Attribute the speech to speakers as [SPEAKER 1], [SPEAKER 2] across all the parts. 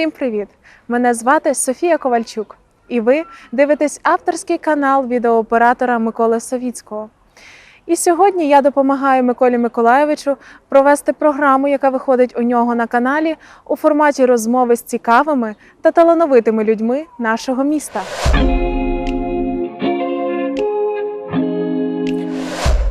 [SPEAKER 1] Всім привіт! Мене звати Софія Ковальчук, і ви дивитесь авторський канал відеооператора Миколи Совіцького. І сьогодні я допомагаю Миколі Миколайовичу провести програму, яка виходить у нього на каналі у форматі розмови з цікавими та талановитими людьми нашого міста.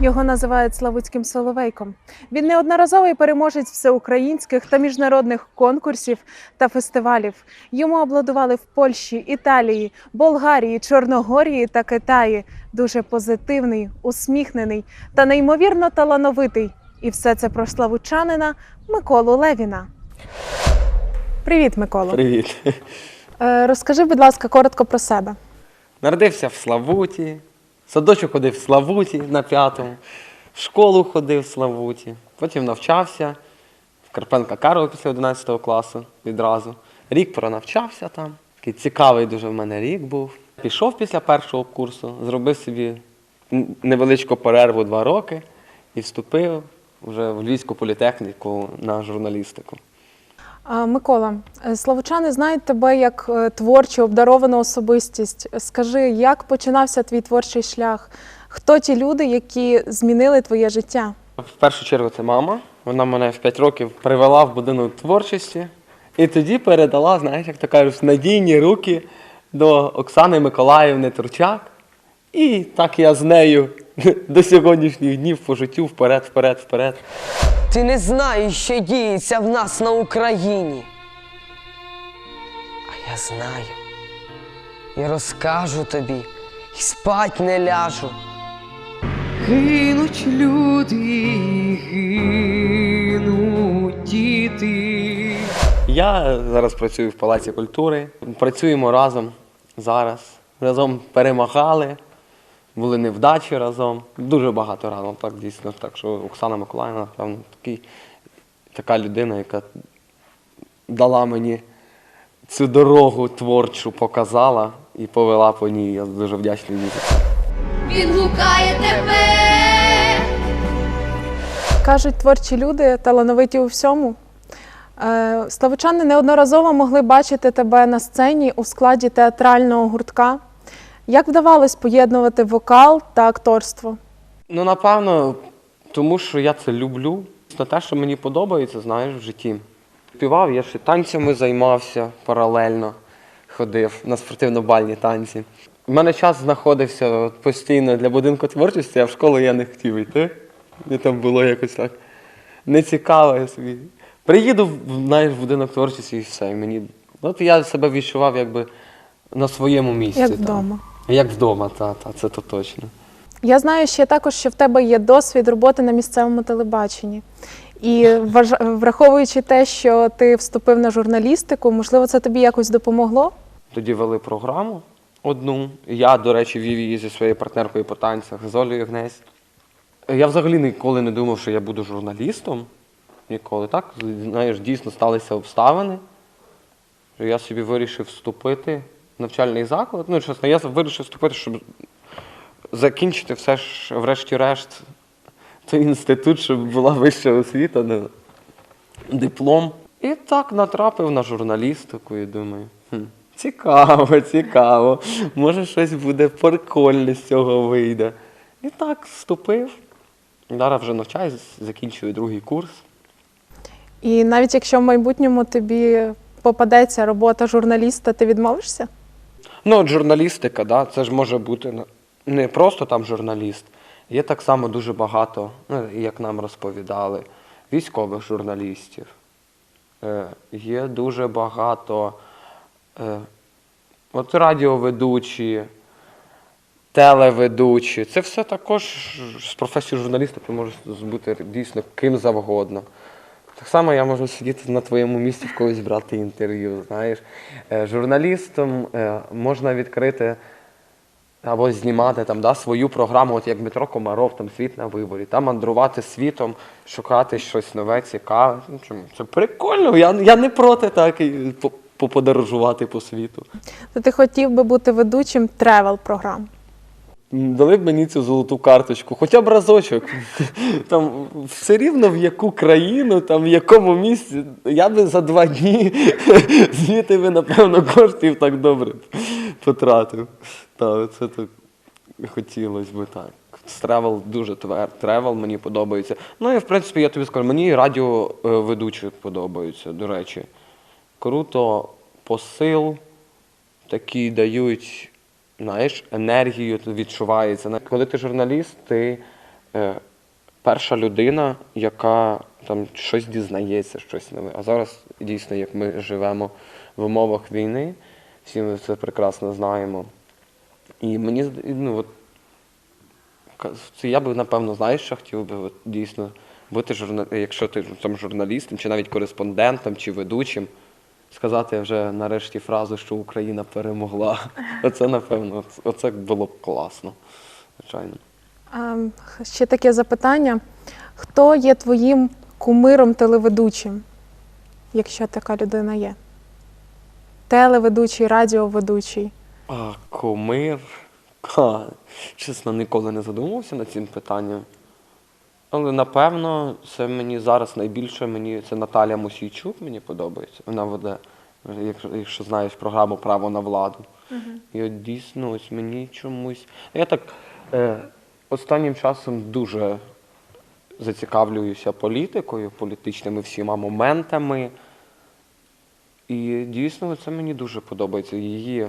[SPEAKER 1] Його називають Славутським Соловейком. Він неодноразовий переможець всеукраїнських та міжнародних конкурсів та фестивалів. Йому обладували в Польщі, Італії, Болгарії, Чорногорії та Китаї. Дуже позитивний, усміхнений та неймовірно талановитий. І все це про славучанина Миколу Левіна. Привіт, Микола.
[SPEAKER 2] Привіт.
[SPEAKER 1] Е, Розкажи, будь ласка, коротко про себе.
[SPEAKER 2] Народився в Славуті, садочок ходив в Славуті на п'ятому, в школу ходив в Славуті, потім навчався в Карпенка Карова після 11 класу відразу. Рік пронавчався там. Такий цікавий дуже в мене рік був. Пішов після першого курсу, зробив собі невеличку перерву два роки і вступив вже в Львівську політехніку на журналістику.
[SPEAKER 1] Микола, е, славучани знають тебе як е, творчу, обдаровану особистість. Скажи, як починався твій творчий шлях? Хто ті люди, які змінили твоє життя?
[SPEAKER 2] В першу чергу це мама. Вона мене в 5 років привела в будинок творчості і тоді передала, знаєш, як то кажуть, надійні руки до Оксани Миколаївни Турчак. І так я з нею до сьогоднішніх днів по життю вперед, вперед, вперед.
[SPEAKER 3] Ти не знаєш, що діється в нас на Україні. А я знаю. І розкажу тобі, і спать не ляжу. Гинуть люди, гинуть діти.
[SPEAKER 2] Я зараз працюю в Палаці культури. Працюємо разом зараз. Разом перемагали, були невдачі разом. Дуже багато разом, так дійсно. Так що Оксана Миколаївна, напевно, такий, така людина, яка дала мені цю дорогу творчу, показала і повела по ній. Я дуже вдячний їй.
[SPEAKER 4] Він гукає тебе.
[SPEAKER 1] Кажуть, творчі люди талановиті у всьому. Е, Славучани неодноразово могли бачити тебе на сцені у складі театрального гуртка. Як вдавалось поєднувати вокал та акторство?
[SPEAKER 2] Ну, напевно, тому що я це люблю. Це те, що мені подобається, знаєш, в житті. Співав, я ще танцями займався паралельно, ходив на спортивно-бальні танці. У мене час знаходився постійно для будинку творчості, а в школу я не хотів йти. Мені там було якось так нецікаво я собі. Приїду в знаєш, в будинок творчості і все. І мені... От я себе відчував якби на своєму місці.
[SPEAKER 1] Як
[SPEAKER 2] там. Як вдома, та, та, це то точно.
[SPEAKER 1] Я знаю ще також, що в тебе є досвід роботи на місцевому телебаченні. І вваж- враховуючи те, що ти вступив на журналістику, можливо, це тобі якось допомогло?
[SPEAKER 2] Тоді вели програму одну. Я, до речі, вів її зі своєю партнеркою по танцях з Олею Гнесь. Я взагалі ніколи не думав, що я буду журналістом. Ніколи. Так, знаєш, дійсно сталися обставини. що Я собі вирішив вступити навчальний заклад. Ну, чесно, я вирішив вступити, щоб закінчити все ж, врешті-решт, той інститут, щоб була вища освіта, не- диплом. І так натрапив на журналістику і думаю, цікаво, цікаво. Може, щось буде прикольне з цього вийде. І так вступив. Зараз вже навчаюсь, закінчую другий курс.
[SPEAKER 1] І навіть якщо в майбутньому тобі попадеться робота журналіста, ти відмовишся?
[SPEAKER 2] Ну, от журналістика, да, це ж може бути не просто там журналіст. Є так само дуже багато, ну, як нам розповідали, військових журналістів. Е, є дуже багато е, от радіоведучі, телеведучі. Це все також з професією журналіста ти можеш бути дійсно ким завгодно. Так само я можу сидіти на твоєму місці в когось брати інтерв'ю. Знаєш, Е, журналістом е, можна відкрити або знімати там, да, свою програму, от як Дмитро Комаров, там світ на виборі, там мандрувати світом, шукати щось нове, цікаве. Ну? Це прикольно. Я, я не проти так поподорожувати по світу.
[SPEAKER 1] То ти хотів би бути ведучим тревел програм.
[SPEAKER 2] Дали б мені цю золоту карточку, хоча б разочок. Там все рівно в яку країну, там в якому місці. Я би за два дні звідти би, напевно, коштів так добре потратив. Так, це так хотілося б так. Тревел дуже твер. Тревел мені подобається. Ну і в принципі, я тобі скажу, мені радіоведучі подобаються, до речі. Круто, посил такі дають, знаєш, енергію відчувається. Коли ти журналіст, ти е, перша людина, яка там щось дізнається, щось нове. А зараз дійсно, як ми живемо в умовах війни, всі ми це прекрасно знаємо. І мені ну, от, я би, напевно, знаєш, що хотів би от, дійсно бути журна... якщо ти там журналістом, чи навіть кореспондентом, чи ведучим, сказати вже нарешті фразу, що Україна перемогла. Оце, напевно, оце було б класно. Звичайно.
[SPEAKER 1] Ще таке запитання: хто є твоїм кумиром телеведучим, якщо така людина є? Телеведучий, радіоведучий.
[SPEAKER 2] А, кумир. Ха, чесно, ніколи не задумувався над цим питанням. Але напевно, це мені зараз найбільше мені це Наталя Мусійчук мені подобається. Вона веде, якщо, якщо знаєш програму Право на владу. І от дійсно, ось мені чомусь. Я так е, останнім часом дуже зацікавлююся політикою, політичними всіма моментами. І дійсно це мені дуже подобається. Її.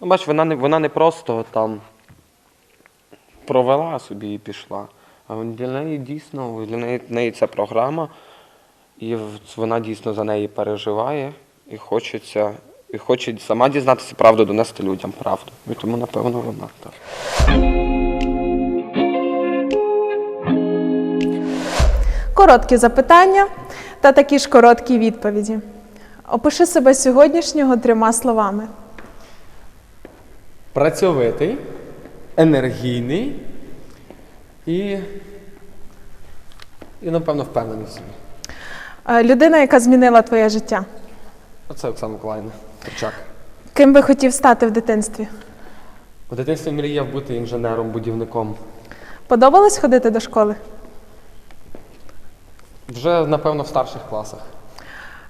[SPEAKER 2] Ну, бач, вона не, вона не просто там провела собі і пішла. А для неї дійсно, для неї, для неї ця програма, і вона дійсно за неї переживає і хочеться, і хоче сама дізнатися правду, донести людям правду. І тому, напевно, вона так.
[SPEAKER 1] Короткі запитання та такі ж короткі відповіді. Опиши себе сьогоднішнього трьома словами.
[SPEAKER 5] Працьовитий, енергійний і, і напевно, впевнений в собі.
[SPEAKER 1] Людина, яка змінила твоє життя.
[SPEAKER 5] Оце Оксана Миколаївна Турчак.
[SPEAKER 1] Ким би хотів стати в дитинстві?
[SPEAKER 5] У дитинстві мріяв бути інженером-будівником.
[SPEAKER 1] Подобалось ходити до школи?
[SPEAKER 5] Вже, напевно, в старших класах.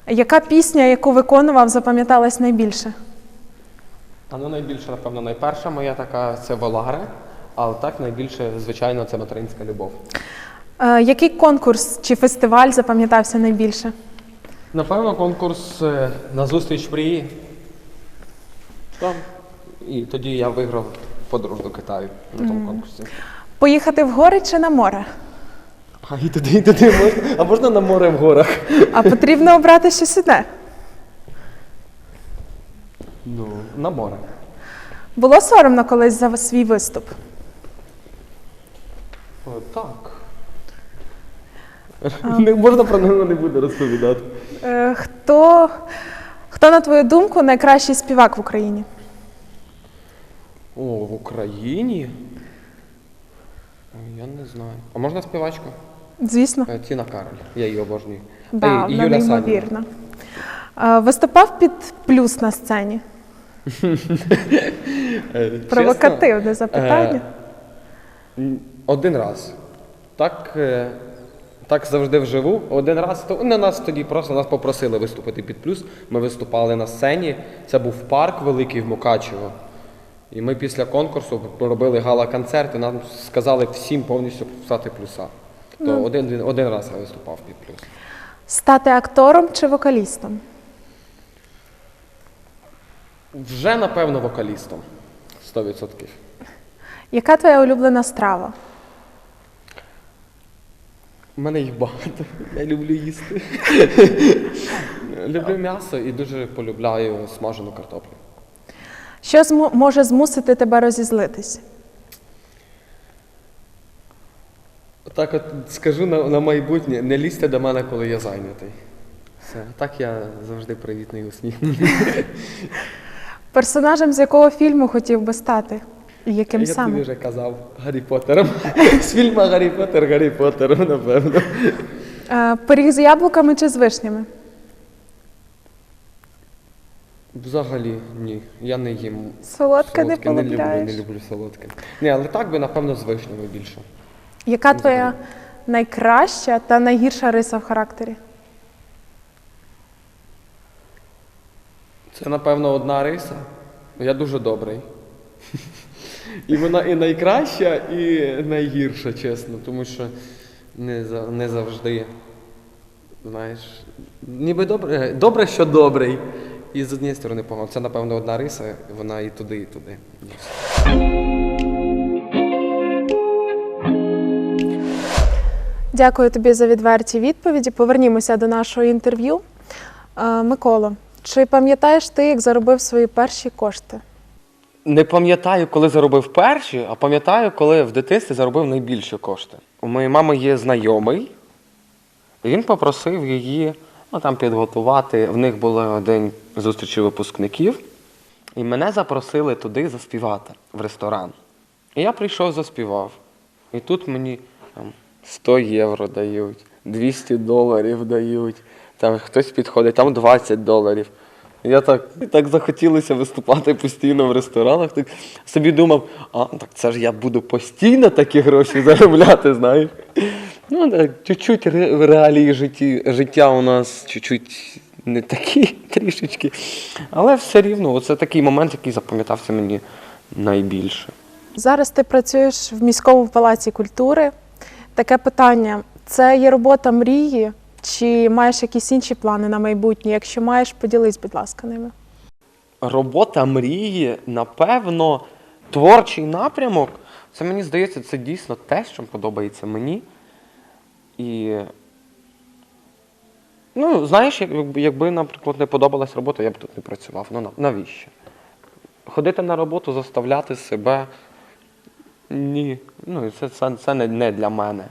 [SPEAKER 1] Яка пісня, яку виконував, запам'яталась найбільше?
[SPEAKER 5] А ну найбільше, напевно, найперша моя така це Воларе, але так найбільше, звичайно, це материнська любов.
[SPEAKER 1] Е, Який конкурс чи фестиваль запам'ятався найбільше?
[SPEAKER 5] Напевно, конкурс е, на зустріч мрії. Там. І тоді я виграв подорож до Китаю на тому конкурсі.
[SPEAKER 1] Поїхати в гори чи на море?
[SPEAKER 5] А і туди, і туди можна. А можна на море в горах?
[SPEAKER 1] А потрібно обрати щось одне.
[SPEAKER 5] Ну, на море.
[SPEAKER 1] Було соромно колись за свій виступ.
[SPEAKER 5] О, так. Не можна про нього не буде розповідати.
[SPEAKER 1] Е, Хто, хто, на твою думку, найкращий співак в Україні?
[SPEAKER 5] О, в Україні? Я не знаю. А можна співачку?
[SPEAKER 1] Звісно,
[SPEAKER 5] Е, Тіна Кароль. Я її обожнюю.
[SPEAKER 1] да,
[SPEAKER 5] Е, і Юля Саніна.
[SPEAKER 1] неймовірна. Е, Виступав під плюс на сцені.
[SPEAKER 5] Е,
[SPEAKER 1] Провокативне запитання.
[SPEAKER 5] е, Один раз. Так, е, так завжди вживу. Один раз то не нас тоді просто нас попросили виступити під плюс. Ми виступали на сцені. Це був парк великий в Мукачево. І ми після конкурсу робили гала-концерт, і нам сказали всім повністю писати плюса. То один, один раз я виступав під плюс.
[SPEAKER 1] Стати актором чи вокалістом?
[SPEAKER 5] Вже, напевно, вокалістом. 100%.
[SPEAKER 1] Яка твоя улюблена страва?
[SPEAKER 5] У мене їх багато. Я люблю їсти. люблю м'ясо і дуже полюбляю смажену картоплю.
[SPEAKER 1] Що змо- може змусити тебе розізлитись?
[SPEAKER 5] Так от скажу на, на майбутнє, не лізьте до мене, коли я зайнятий. Все. Так я завжди привітний усміхнений.
[SPEAKER 1] Персонажем з якого фільму хотів би стати? І яким
[SPEAKER 5] я
[SPEAKER 1] саме?
[SPEAKER 5] тобі вже казав Гаррі Поттером. З фільму Гаррі Поттер, Гаррі Поттером, напевно.
[SPEAKER 1] Е, Пиріг з яблуками чи з вишнями?
[SPEAKER 5] Взагалі ні. Я не їм.
[SPEAKER 1] Солодке не
[SPEAKER 5] солодке, люблю,
[SPEAKER 1] полюбляєш?
[SPEAKER 5] не люблю солодке. Ні, але так би, напевно, з вишнями більше.
[SPEAKER 1] Яка твоя найкраща та найгірша риса в характері?
[SPEAKER 5] Це, напевно, одна риса. Я дуже добрий. І вона і найкраща, і найгірша, чесно, тому що не, не завжди. Знаєш, ніби добре, добре, що добрий. І з однієї сторони погано. Це, напевно, одна риса, вона і туди, і туди.
[SPEAKER 1] Дякую тобі за відверті відповіді. Повернімося до нашого інтерв'ю. Е, Миколо, чи пам'ятаєш ти, як заробив свої перші кошти?
[SPEAKER 2] Не пам'ятаю, коли заробив перші, а пам'ятаю, коли в дитинстві заробив найбільші кошти. У моєї мами є знайомий, і він попросив її ну, там, підготувати. В них був день зустрічі випускників, і мене запросили туди заспівати в ресторан. І я прийшов, заспівав. І тут мені там, 100 євро дають, 200 доларів дають, там хтось підходить, там 20 доларів. Я так, так захотілося виступати постійно в ресторанах. Так собі думав, а так це ж я буду постійно такі гроші заробляти, знаєш. Ну, так, чуть-чуть ре- реалії житті, життя у нас чуть-чуть не такі трішечки. Але все рівно, оце такий момент, який запам'ятався мені найбільше.
[SPEAKER 1] Зараз ти працюєш в міському палаці культури. Таке питання: це є робота мрії, чи маєш якісь інші плани на майбутнє? Якщо маєш, поділись, будь ласка, ними.
[SPEAKER 2] Робота мрії, напевно, творчий напрямок. Це мені здається, це дійсно те, що подобається мені. І. Ну, знаєш, якби, наприклад, не подобалась робота, я б тут не працював. Ну навіщо? Ходити на роботу, заставляти себе. Ні. Ну, це, це, це не для мене.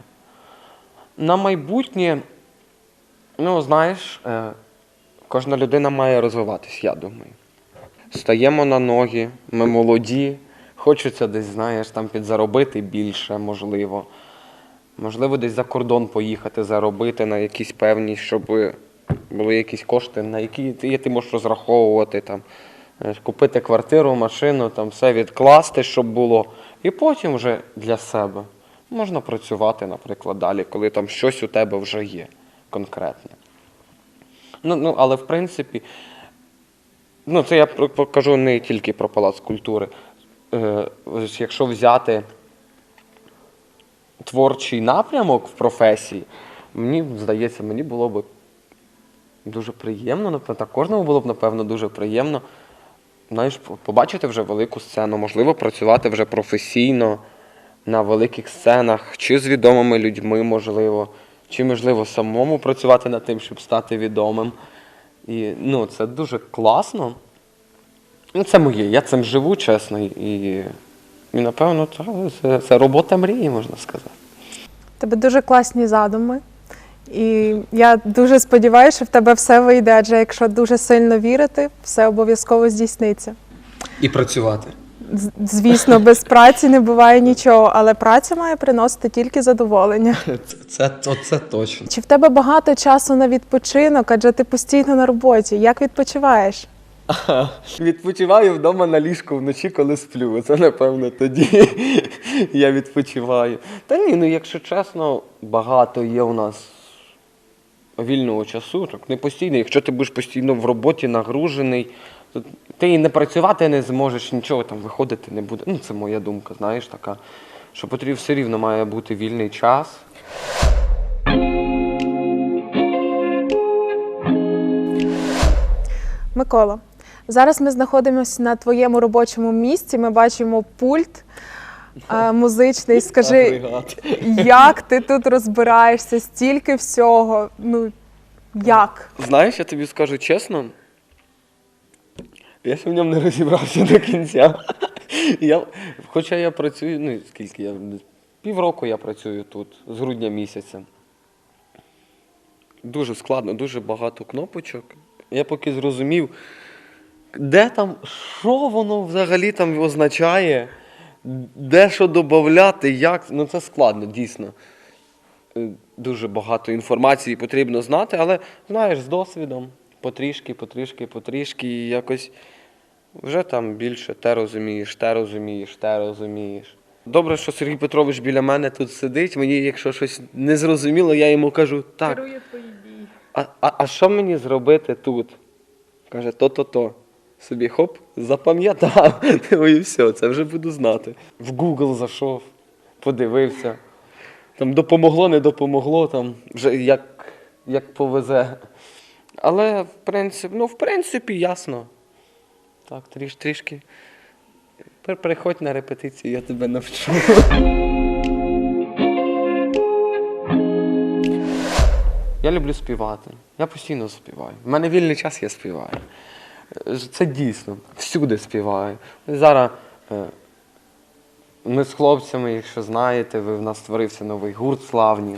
[SPEAKER 2] На майбутнє, ну, знаєш, е, кожна людина має розвиватись, я думаю. Стаємо на ноги, ми молоді, хочеться десь, знаєш, там підзаробити більше, можливо. Можливо, десь за кордон поїхати, заробити на якісь певні, щоб були якісь кошти, на які ти, ти можеш розраховувати, там, купити квартиру, машину, там все відкласти, щоб було. І потім вже для себе можна працювати, наприклад, далі, коли там щось у тебе вже є конкретне. Ну, ну, але в принципі, ну, це я покажу не тільки про палац культури. Е, якщо взяти творчий напрямок в професії, мені здається, мені було б дуже приємно, напевно, кожному було б, напевно, дуже приємно. Знаєш, побачити вже велику сцену, можливо, працювати вже професійно на великих сценах, чи з відомими людьми, можливо, чи, можливо, самому працювати над тим, щоб стати відомим. І ну, це дуже класно. Ну, це моє, я цим живу, чесно, і, і напевно, це, це робота мрії, можна сказати.
[SPEAKER 1] У тебе дуже класні задуми. І я дуже сподіваюся, що в тебе все вийде, адже якщо дуже сильно вірити, все обов'язково здійсниться.
[SPEAKER 5] І працювати.
[SPEAKER 1] Звісно, без праці не буває нічого, але праця має приносити тільки задоволення.
[SPEAKER 5] Це, це, це точно.
[SPEAKER 1] Чи в тебе багато часу на відпочинок, адже ти постійно на роботі? Як відпочиваєш?
[SPEAKER 2] Відпочиваю вдома на ліжку вночі, коли сплю. Це, напевно, тоді я відпочиваю. Та ні, ну якщо чесно, багато є у нас вільного часу, так не постійно. Якщо ти будеш постійно в роботі нагружений, ти і не працювати не зможеш, нічого там виходити не буде. Ну, це моя думка, знаєш, така. Що потрібно все рівно має бути вільний час.
[SPEAKER 1] Микола, зараз ми знаходимося на твоєму робочому місці. Ми бачимо пульт е, музичний. Скажи, як ти тут розбираєшся? Стільки всього. Ну як?
[SPEAKER 2] Знаєш, я тобі скажу чесно. Я ще в ньому не розібрався до кінця. Я, хоча я працюю, ну скільки я півроку я працюю тут, з грудня місяця. Дуже складно, дуже багато кнопочок. Я поки зрозумів, де там, що воно взагалі там означає, де що додати, як. Ну це складно, дійсно. Е, Дуже багато інформації потрібно знати, але знаєш, з досвідом потрішки, потрішки, потрішки, і якось вже там більше те розумієш, те розумієш, те розумієш. Добре, що Сергій Петрович біля мене тут сидить. Мені, якщо щось не зрозуміло, я йому кажу, так. А, а, а що мені зробити тут? Каже, то-то-то. Собі хоп, запам'ятав. І все, це вже буду знати. В Google зайшов, подивився. Там допомогло, не допомогло, там вже як, як повезе. Але в принципі, ну, в принципі, ясно. Так, тріш, трішки. Приходь на репетицію, я тебе навчу. Я люблю співати. Я постійно співаю. У мене вільний час, я співаю. Е, Це дійсно. Всюди співаю. Зараз е, ми з хлопцями, якщо знаєте, ви в нас створився новий гурт славні.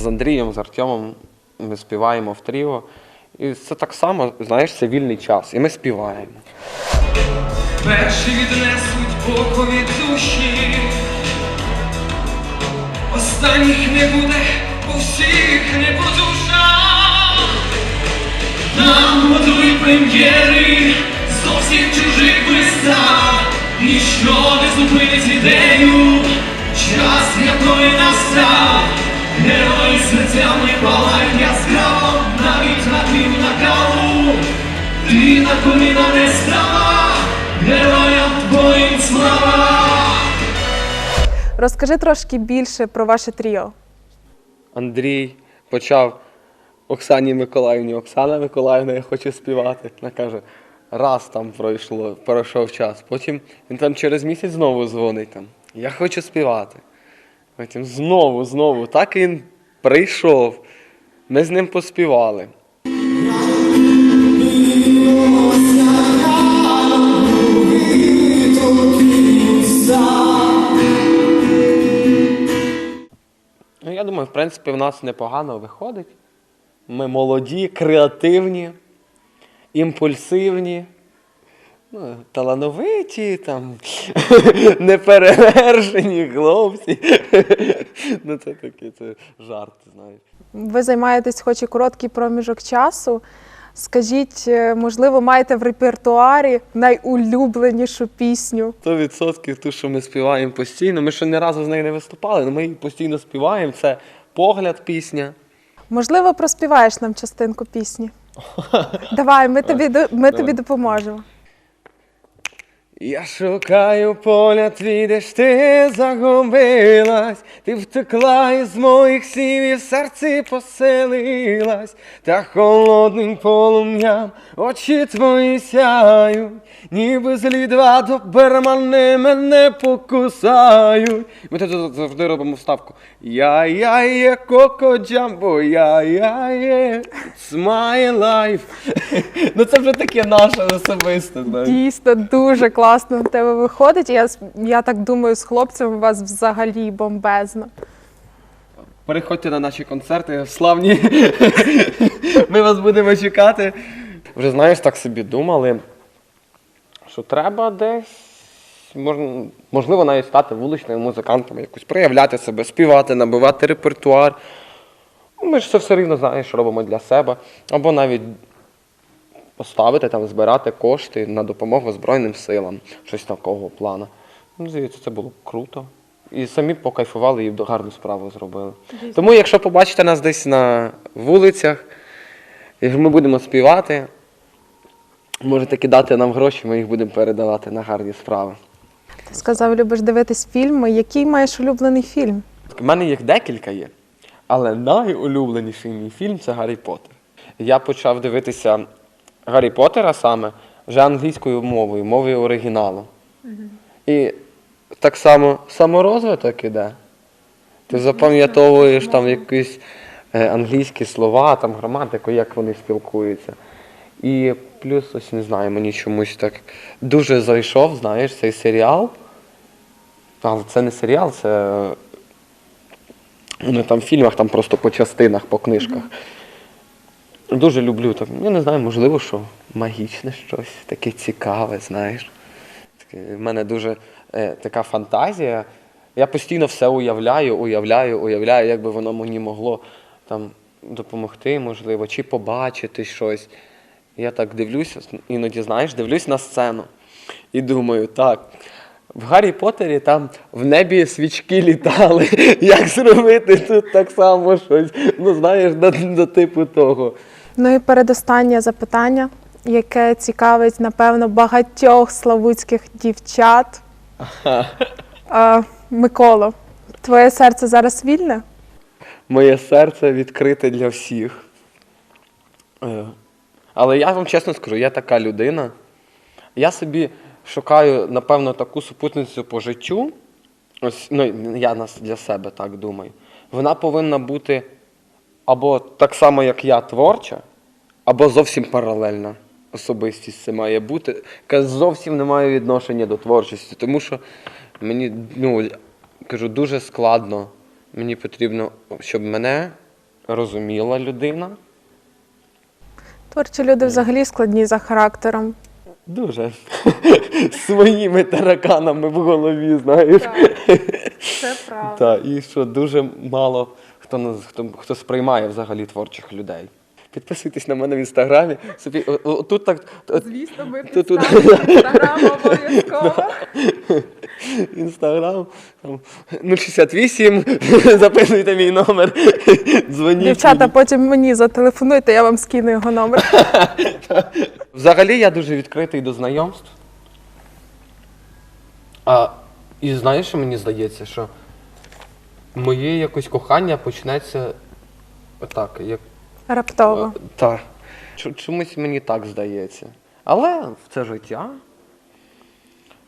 [SPEAKER 2] З Андрієм, з Артемом ми співаємо в тріо. І це так само, знаєш, це вільний час. І ми співаємо.
[SPEAKER 6] Перші віднесуть бокові душі, останніх не буде, бо всіх не по душах. Нам готуй прем'єри зовсім чужих містах, ніщо не зупинить ідею, час якої настав, герої серцями палають яскраво, навіть на пів на каву. Ти на коліна не стала, героям твоїм слава.
[SPEAKER 1] Розкажи трошки більше про ваше тріо.
[SPEAKER 2] Андрій почав Оксані Миколаївні, Оксана Миколаївна, я хочу співати. Вона каже, раз там пройшло, пройшов час. Потім він там через місяць знову дзвонить там. Я хочу співати. Потім знову, знову. Так він прийшов. Ми з ним поспівали. Ну, я думаю, в принципі, в нас непогано виходить. Ми молоді, креативні, імпульсивні, ну, талановиті, там, неперевершені хлопці. ну, це таке, це жарт, знаєш.
[SPEAKER 1] Ви займаєтесь хоч і короткий проміжок часу. Скажіть, е, можливо, маєте в репертуарі найулюбленішу пісню?
[SPEAKER 2] 100% ту, що ми співаємо постійно. Ми ще ні разу з нею не виступали, але ми її постійно співаємо. Це погляд пісня.
[SPEAKER 1] Можливо, проспіваєш нам частинку пісні. Давай, ми тобі ми тобі допоможемо.
[SPEAKER 2] Я шукаю поля твій, де ж ти загубилась, ти втекла із моїх сів і в серці поселилась, та холодним полум'ям очі твої сяють, ніби злі два добермани мене покусають. Ми тут завжди робимо вставку. Я я є коко джамбо, я я є it's my life. ну це вже таке наше особисте. знаєш.
[SPEAKER 1] Дійсно, дуже класно в тебе виходить. Я, я так думаю, з хлопцем у вас взагалі бомбезно.
[SPEAKER 2] Переходьте на наші концерти славні. Ми вас будемо чекати. Вже знаєш, так собі думали, що треба десь, можна- можливо, навіть стати вуличними музикантами, якось проявляти себе, співати, набивати репертуар. Ну, Ми ж це все рівно знаєш, робимо для себе. Або навіть поставити там, збирати кошти на допомогу Збройним силам, щось такого плану. Ну, здається, це було круто. І самі покайфували і гарну справу зробили. Тому, якщо побачите нас десь на вулицях, і ми будемо співати, можете кидати нам гроші, ми їх будемо передавати на гарні справи.
[SPEAKER 1] Ти сказав, любиш дивитись фільми. Який маєш улюблений фільм?
[SPEAKER 2] У мене їх декілька є, але найулюбленіший мій фільм це Гаррі Поттер. Я почав дивитися Гаррі Поттера саме вже англійською мовою, мовою оригіналу. І так само саморозвиток іде. Ти запам'ятовуєш там якісь е, англійські слова, там граматику, як вони спілкуються. І плюс, ось не знаю, мені чомусь так дуже зайшов, знаєш, цей серіал. Але це не серіал, це вони там в фільмах, там просто по частинах, по книжках. Дуже люблю так. Я не знаю, можливо, що магічне щось, таке цікаве, знаєш. В мене дуже е, така фантазія. Я постійно все уявляю, уявляю, уявляю, як би воно мені могло там допомогти, можливо, чи побачити щось. Я так дивлюся, іноді, знаєш, дивлюсь на сцену і думаю, так. В Гаррі Поттері там в небі свічки літали. Як зробити тут так само щось? Ну, знаєш, до, до типу того.
[SPEAKER 1] Ну і передостаннє запитання, яке цікавить, напевно, багатьох славутських дівчат. А, Миколо, твоє серце зараз вільне?
[SPEAKER 2] Моє серце відкрите для всіх. Але я вам чесно скажу, я така людина. Я собі шукаю, напевно, таку супутницю по життю. Ось, ну, я для себе так думаю. Вона повинна бути або так само, як я, творча, або зовсім паралельна особистість це має бути, яка зовсім не має відношення до творчості. Тому що мені, ну, кажу, дуже складно. Мені потрібно, щоб мене розуміла людина.
[SPEAKER 1] Творчі люди взагалі складні за характером.
[SPEAKER 2] Дуже своїми тараканами в голові, знаєш.
[SPEAKER 1] Це правда.
[SPEAKER 2] Так, і що дуже мало хто, хто, хто сприймає взагалі творчих людей. Підписуйтесь на мене в інстаграмі. Собі, о- о- тут так.
[SPEAKER 1] Звісно, ми підставимо інстаграм обов'язково.
[SPEAKER 2] Інстаграм. Там, 068, записуйте мій номер. Дзвоніть.
[SPEAKER 1] Дівчата, потім мені зателефонуйте, я вам скину його номер.
[SPEAKER 2] Взагалі я дуже відкритий до знайомств. А, і знаєш, що мені здається, що моє якось кохання почнеться отак, як.
[SPEAKER 1] Раптово.
[SPEAKER 2] Так. Чомусь мені так здається. Але в це життя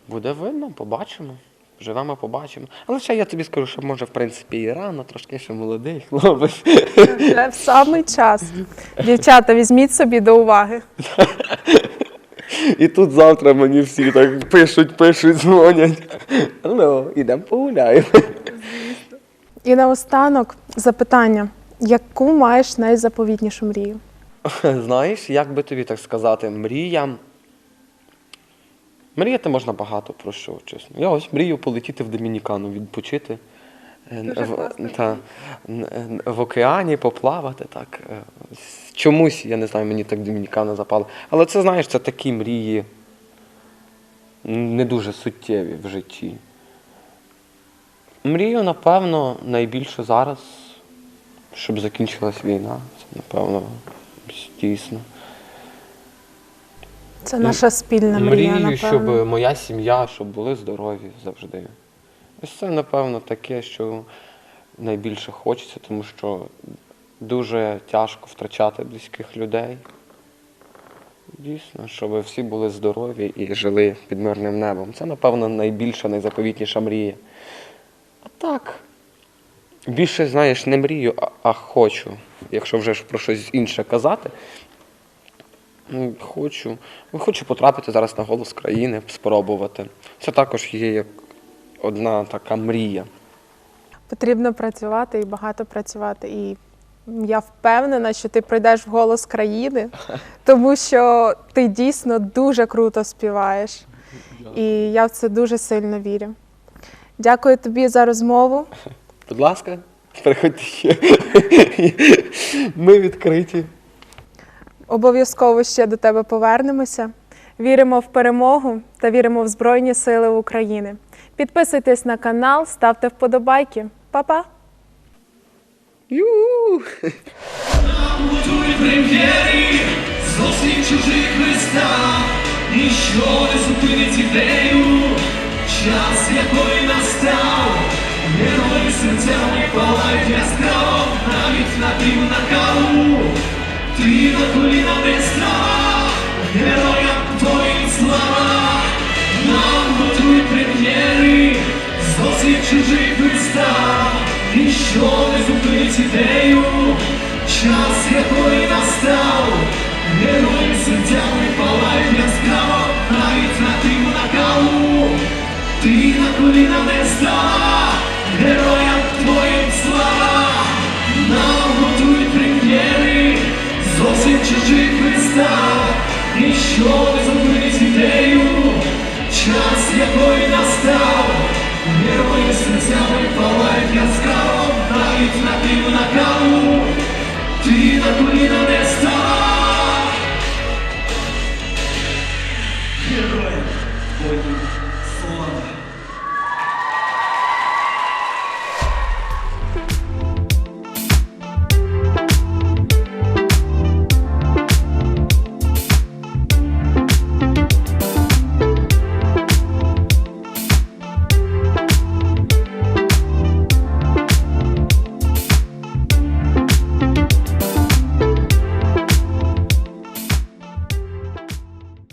[SPEAKER 2] буде видно, побачимо. Живемо, побачимо. Але ще я тобі скажу, що може, в принципі, і рано, трошки ще молодий хлопець.
[SPEAKER 1] Вже в самий час. Дівчата, візьміть собі до уваги.
[SPEAKER 2] І тут завтра мені всі так пишуть, пишуть, дзвонять. Ну, ідемо погуляємо.
[SPEAKER 1] І наостанок запитання: яку маєш найзаповітнішу мрію?
[SPEAKER 2] Знаєш, як би тобі так сказати, мрія. Мріяти можна багато про що, чесно. Я ось мрію полетіти в Домінікану, відпочити. е, в, та, н- в океані поплавати так. е, Чомусь, я не знаю, мені так Домінікана запала. Але це, знаєш, це такі мрії не дуже суттєві в житті. Мрію, напевно, найбільше зараз, щоб закінчилась війна. Це, напевно, дійсно.
[SPEAKER 1] Це наша спільна мрія,
[SPEAKER 2] Мрію, щоб
[SPEAKER 1] напевно.
[SPEAKER 2] моя сім'я, щоб були здорові завжди. Ось це, напевно, таке, що найбільше хочеться, тому що дуже тяжко втрачати близьких людей. Дійсно, щоб всі були здорові і жили під мирним небом. Це, напевно, найбільша, найзаповітніша мрія. А так, більше, знаєш, не мрію, а, а хочу. Якщо вже про щось інше казати, Хочу. Ну, Хочу потрапити зараз на голос країни, спробувати. Це також є як одна така мрія.
[SPEAKER 1] Потрібно працювати і багато працювати. І я впевнена, що ти прийдеш в голос країни, тому що ти дійсно дуже круто співаєш. І я в це дуже сильно вірю. Dякую тобі за розмову.
[SPEAKER 2] Будь ласка, приходьте. Ми відкриті.
[SPEAKER 1] Обов'язково ще до тебе повернемося. Віримо в перемогу та віримо в Збройні Сили України. Підписуйтесь на канал, ставте вподобайки. Па-па!
[SPEAKER 2] Ю!
[SPEAKER 6] Готуй прем'єри зовсім чужих вистав, ніщо не зупинить ідею, час якої настав, герої серцями палають яскраво, навіть на дим на каву, на коліна не героям твоїм слава, нам готуй прем'єри. Зовсім чужих вистав, ніщо не зупинить ідею, час якої настав, герої серцями палають яскраво, навіть на тим накалу, ти на коліна не героям твоїм слава, нам готують прем'єри, чужих вистав, ніщо не